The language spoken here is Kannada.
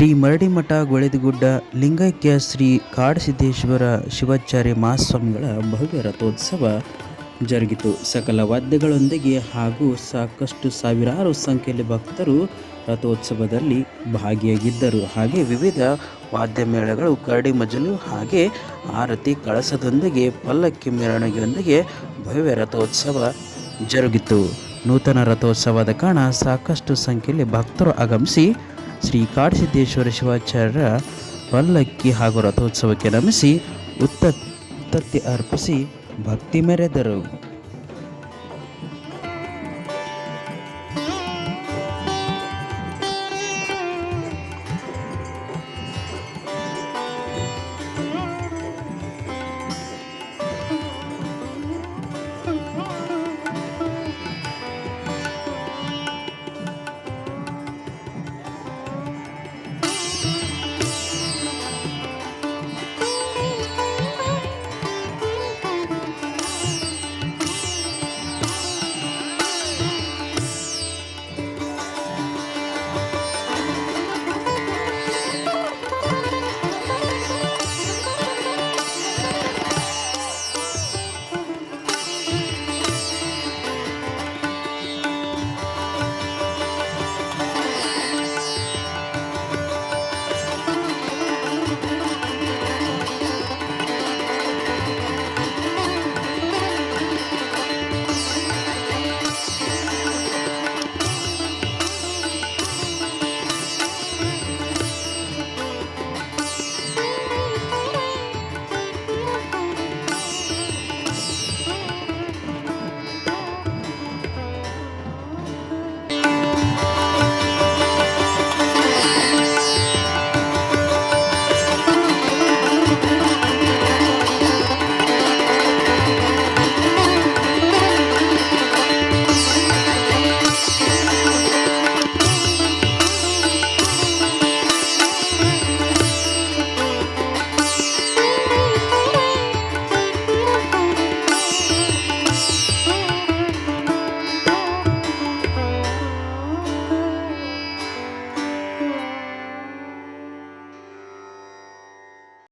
ಶ್ರೀ ಮರಡಿಮಠ ಗೊಳೆದಗುಡ್ಡ ಲಿಂಗೈಕ್ಯ ಶ್ರೀ ಕಾಡಸಿದ್ದೇಶ್ವರ ಶಿವಾಚಾರ್ಯ ಮಹಾಸ್ವಾಮಿಗಳ ಭವ್ಯ ರಥೋತ್ಸವ ಜರುಗಿತು. ಸಕಲ ವಾದ್ಯಗಳೊಂದಿಗೆ ಹಾಗೂ ಸಾಕಷ್ಟು ಸಾವಿರಾರು ಸಂಖ್ಯೆಯಲ್ಲಿ ಭಕ್ತರು ರಥೋತ್ಸವದಲ್ಲಿ ಭಾಗಿಯಾಗಿದ್ದರು. ಹಾಗೆ ವಿವಿಧ ವಾದ್ಯ ಮೇಳಗಳು, ಕರಡಿ ಮಜಲು ಹಾಗೆ ಆರತಿ ಕಳಸದೊಂದಿಗೆ ಪಲ್ಲಕ್ಕಿ ಮೆರವಣಿಗೆಯೊಂದಿಗೆ ಭವ್ಯ ರಥೋತ್ಸವ ಜರುಗಿತು. ನೂತನ ರಥೋತ್ಸವದ ಕಾರಣ ಸಾಕಷ್ಟು ಸಂಖ್ಯೆಯಲ್ಲಿ ಭಕ್ತರು ಆಗಮಿಸಿ ಶ್ರೀ ಕಾಡಸಿದ್ದೇಶ್ವರ ಶಿವಾಚಾರ್ಯರ ಪಲ್ಲಕ್ಕಿ ಹಾಗೂ ರಥೋತ್ಸವಕ್ಕೆ ನಮಿಸಿ ಉತ್ತತ್ತಿ ಅರ್ಪಿಸಿ ಭಕ್ತಿ ಮೆರೆದರು.